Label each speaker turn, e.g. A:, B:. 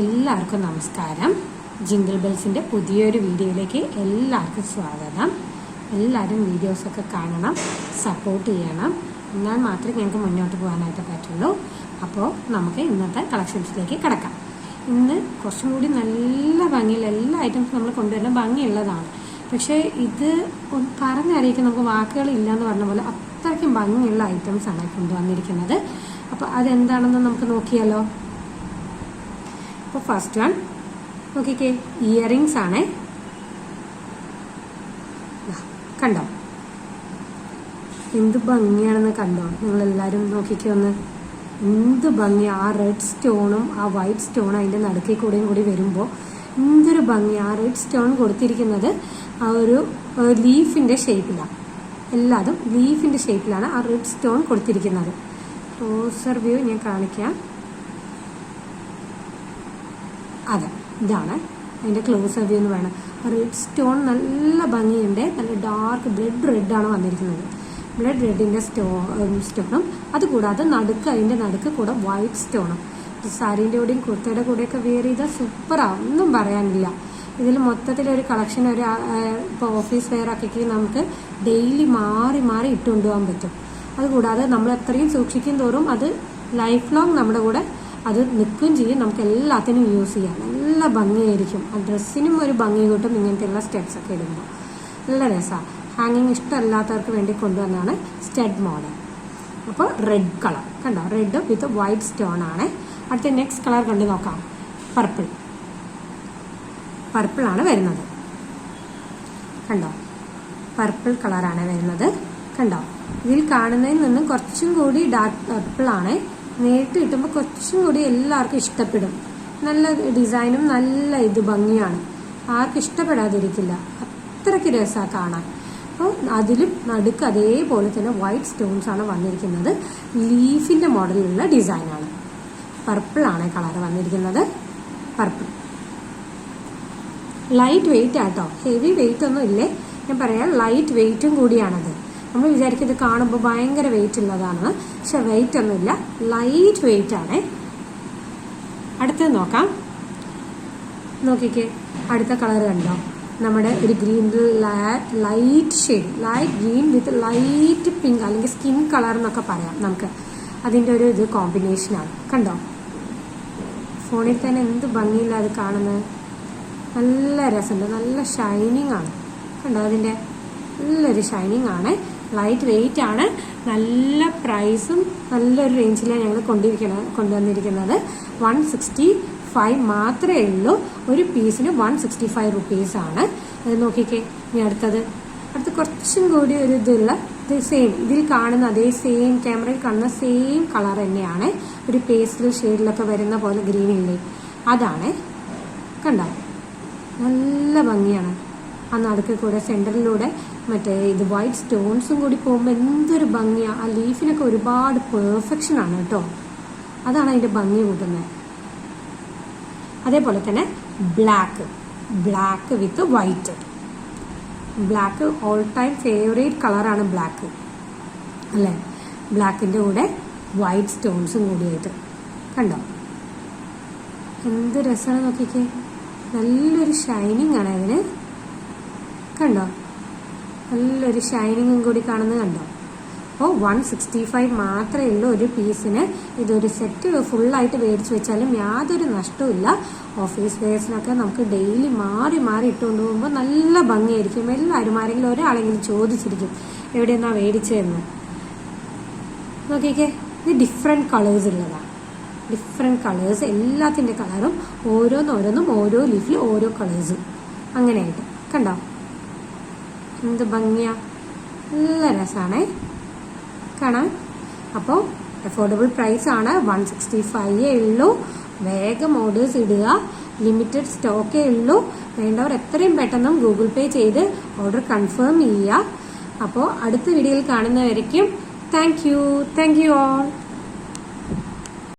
A: എല്ലാവർക്കും നമസ്കാരം. ജിങ്കിൾ ബെൽസിന്റെ പുതിയൊരു വീഡിയോയിലേക്ക് എല്ലാവർക്കും സ്വാഗതം. എല്ലാവരും വീഡിയോസൊക്കെ കാണണം സപ്പോർട്ട് ചെയ്യണം. എന്നാൽ മാത്രമേ ഞങ്ങൾക്ക് മുന്നോട്ട് പോകാനായിട്ട് പറ്റുള്ളൂ. അപ്പോൾ നമുക്ക് ഇന്നത്തെ കളക്ഷൻസിലേക്ക് കിടക്കാം. ഇന്ന് കുറച്ചും കൂടി നല്ല ഭംഗിയുള്ള എല്ലാ ഐറ്റംസും നമ്മൾ കൊണ്ടുവരുന്ന ഭംഗിയുള്ളതാണ്. പക്ഷേ ഇത് പറഞ്ഞറിയിക്കാൻ നമുക്ക് വാക്കുകളില്ല എന്ന് പറഞ്ഞ പോലെ അത്രയ്ക്കും ഭംഗിയുള്ള ഐറ്റംസാണ് കൊണ്ടുവന്നിരിക്കുന്നത്. അപ്പോൾ അതെന്താണെന്ന് നമുക്ക് നോക്കിയാലോ? അപ്പോൾ ഫസ്റ്റ് വൺ നോക്കിക്കേ ഇയറിങ്സ് ആണേ. കണ്ടോ? എന്ത് ഭംഗിയാണെന്ന് കണ്ടോ? നിങ്ങളെല്ലാവരും നോക്കിക്കേ ഒന്ന്. എന്ത് ഭംഗി ആ റെഡ് സ്റ്റോണും ആ വൈറ്റ് സ്റ്റോണും അതിന്റെ നടുക്കിൽ കൂടെയും കൂടി വരുമ്പോൾ എന്തൊരു ഭംഗി ആ റെഡ് സ്റ്റോൺ കൊടുത്തിരിക്കുന്നത് ആ ഒരു ലീഫിന്റെ ഷേപ്പിലാണ് എല്ലാതും ലീഫിന്റെ ഷേപ്പിലാണ് ആ റെഡ് സ്റ്റോൺ കൊടുത്തിരിക്കുന്നത്. ക്ലോസർ വ്യൂ ഞാൻ കാണിക്കാം. അതെ ഇതാണ്. അതിന്റെ ക്ലോസ് വ്യൂ എന്ന് വേണം. റെഡ് സ്റ്റോൺ നല്ല ഭംഗിയുണ്ട്. നല്ല ഡാർക്ക് ബ്ലഡ് റെഡാണ് വന്നിരിക്കുന്നത്. ബ്ലഡ് റെഡിന്റെ സ്റ്റോ സ്റ്റോണും അതുകൂടാതെ നടുക്ക് അതിന്റെ നടുക്ക് കൂടെ വൈറ്റ് സ്റ്റോണും സാരീന്റെ കൂടെയും കുർത്തയുടെ കൂടെയൊക്കെ വെയർ ചെയ്താൽ സൂപ്പറാണ് ഒന്നും പറയാനില്ല. ഇതിൽ മൊത്തത്തിൽ ഒരു കളക്ഷൻ ഒരു ഇപ്പോൾ ഓഫീസ് വെയർ ഒക്കെ നമുക്ക് ഡെയിലി മാറി മാറി ഇട്ടുകൊണ്ടുപോകാൻ പറ്റും. അതുകൂടാതെ നമ്മൾ എത്രയും സൂക്ഷിക്കും തോറും അത് ലൈഫ് ലോങ് നമ്മുടെ കൂടെ അത് നിൽക്കുകയും ചെയ്യും. നമുക്ക് എല്ലാത്തിനും യൂസ് ചെയ്യാം. നല്ല ഭംഗിയായിരിക്കും. ആ ഡ്രസ്സിനും ഒരു ഭംഗി കിട്ടും ഇങ്ങനത്തെയുള്ള സ്റ്റെപ്സ് ഒക്കെ ഇടുമ്പോൾ. നല്ല രസമാണ് ഹാങ്ങിങ് ഇഷ്ടമല്ലാത്തവർക്ക് വേണ്ടി കൊണ്ടുവന്നതാണ് സ്റ്റെഡ് മോഡൽ അപ്പോൾ റെഡ് കളർ കണ്ടോ? റെഡ് വിത്ത് വൈറ്റ് സ്റ്റോൺ ആണ്. അടുത്ത നെക്സ്റ്റ് കളർ കണ്ടു നോക്കാം. പർപ്പിൾ പർപ്പിൾ ആണ് വരുന്നത്. കണ്ടോ? പർപ്പിൾ കളറാണ് വരുന്നത്. കണ്ടോ? ഇതിൽ കാണുന്നതിൽ നിന്നും കുറച്ചും കൂടി ഡാർക്ക് പർപ്പിൾ ആണ് നേരിട്ട് കിട്ടുമ്പോൾ കുറച്ചും കൂടി എല്ലാവർക്കും ഇഷ്ടപ്പെടും. നല്ല ഡിസൈനും നല്ല ഇത് ഭംഗിയാണ്. ആർക്കും ഇഷ്ടപ്പെടാതിരിക്കില്ല. അത്രയ്ക്ക് രസമാണ് കാണാൻ. അപ്പോൾ അതിലും നടുക്ക് അതേപോലെ തന്നെ വൈറ്റ് സ്റ്റോൺസ് ആണ് വന്നിരിക്കുന്നത്. ലീഫിന്റെ മോഡലിലുള്ള ഡിസൈനാണ് പർപ്പിളാണ് കളർ വന്നിരിക്കുന്നത്. പർപ്പിൾ ലൈറ്റ് വെയിറ്റ് ആട്ടോ ഹെവി വെയിറ്റ് ഒന്നും ഇല്ലേ? ഞാൻ പറയാം ലൈറ്റ് വെയിറ്റും കൂടിയാണത്. നമ്മൾ വിചാരിക്കും ഇത് കാണുമ്പോൾ ഭയങ്കര വെയിറ്റ് ഉള്ളതാണ്. പക്ഷെ വെയിറ്റ് ഒന്നുമില്ല. ലൈറ്റ് വെയിറ്റ് ആണ്. അടുത്തത് നോക്കാം. നോക്കിക്കേ. അടുത്ത കളർ കണ്ടോ? നമ്മുടെ ഒരു green light shade light green with light pink അല്ലെങ്കിൽ സ്കിൻ കളർ എന്നൊക്കെ പറയാം നമുക്ക്. അതിന്റെ ഒരു ഇത് കോമ്പിനേഷനാണ് കണ്ടോ? ഫോണിൽ തന്നെ എന്ത് ഭംഗിയില്ല അത് കാണുന്നത് നല്ല രസമുണ്ട്. നല്ല ഷൈനിങ് ആണ്. കണ്ടോ? അതിന്റെ നല്ലൊരു ഷൈനിങ് ആണ്. ലൈറ്റ് വെയിറ്റ് ആണ് നല്ല പ്രൈസും നല്ലൊരു റേഞ്ചിലാണ് ഞങ്ങൾ കൊണ്ടിരിക്കുന്നത് കൊണ്ടുവന്നിരിക്കുന്നത്. വൺ സിക്സ്റ്റി ഫൈവ് മാത്രമേ ഉള്ളൂ. ഒരു പീസിന് വൺ സിക്സ്റ്റി ഫൈവ് റുപ്പീസ് ആണ്. നോക്കിക്കേ ഇനി അടുത്തത്. അടുത്ത് കുറച്ചും കൂടി ഒരു ഇതുള്ള ഇത് സെയിം ഇതിൽ കാണുന്ന അതേ സെയിം ക്യാമറയിൽ കാണുന്ന സെയിം കളർ തന്നെയാണ്. ഒരു പേസ്റ്റൽ ഷെയ്ഡിലൊക്കെ വരുന്ന പോലെ ഗ്രീനില്ലേ അതാണ്. കണ്ടോ? നല്ല ഭംഗിയാണ്. ആ നടുക്ക് കൂടെ സെന്ററിലൂടെ മറ്റേ ഇത് വൈറ്റ് സ്റ്റോൺസും കൂടി പോകുമ്പോൾ എന്തൊരു ഭംഗിയാണ് ആ ലീഫിനൊക്കെ ഒരുപാട് പെർഫെക്ഷൻ ആണ് കേട്ടോ. അതാണ് അതിന്റെ ഭംഗി കൂട്ടുന്നത്. അതേപോലെ തന്നെ black black with white black all time favourite കളറാണ് ബ്ലാക്ക് അല്ലേ? ബ്ലാക്കിന്റെ കൂടെ വൈറ്റ് സ്റ്റോൺസും കൂടിയായിട്ട്. കണ്ടോ? എന്ത് രസമാണ് നോക്കിക്കേ. നല്ലൊരു ഷൈനിങ് ആണ് അതിന്. കണ്ടോ? നല്ലൊരു ഷൈനിങ്ങും കൂടി കാണുന്നത് കണ്ടോ? അപ്പോൾ വൺ സിക്സ്റ്റി ഫൈവ് മാത്രമേ ഉള്ളൂ ഒരു പീസിന് ഇതൊരു സെറ്റ് ഫുള്ളായിട്ട് മേടിച്ച് വെച്ചാലും യാതൊരു നഷ്ടവുമില്ല ഓഫീസ് വെയർസിനൊക്കെ നമുക്ക് ഡെയിലി മാറി മാറി ഇട്ടുകൊണ്ട് പോകുമ്പോൾ നല്ല ഭംഗിയായിരിക്കും. എല്ലാവരും ആരെങ്കിലും ഒരാളെങ്കിലും ചോദിച്ചിരിക്കും. എവിടെ നിന്നാണ് മേടിച്ചതെന്ന്. നോക്കിക്കേ ഇത് ഡിഫറെന്റ് കളേഴ്സ് ഉള്ളതാണ്. ഡിഫറെന്റ് കളേഴ്സ് എല്ലാത്തിന്റെ കളറും ഓരോന്നോരോന്നും ഓരോ ലീഫിൽ ഓരോ കളേഴ്സും അങ്ങനെയായിട്ട്. കണ്ടോ? എന്ത് ഭംഗിയാ? നല്ല രസമാണേ കാണാൻ അപ്പോൾ അഫോർഡബിൾ പ്രൈസ് ആണ്. വൺ സിക്സ്റ്റി ഫൈവേ ഉള്ളൂ. വേഗം ഓർഡേഴ്സ് ഇടുക. ലിമിറ്റഡ് സ്റ്റോക്കേ ഉള്ളൂ. വേണ്ടവർ എത്രയും പെട്ടെന്ന് ഗൂഗിൾ പേ ചെയ്ത് ഓർഡർ കൺഫേം ചെയ്യുക. അപ്പോൾ അടുത്ത വീഡിയോയിൽ കാണുന്നവരേക്കും thank you thank you all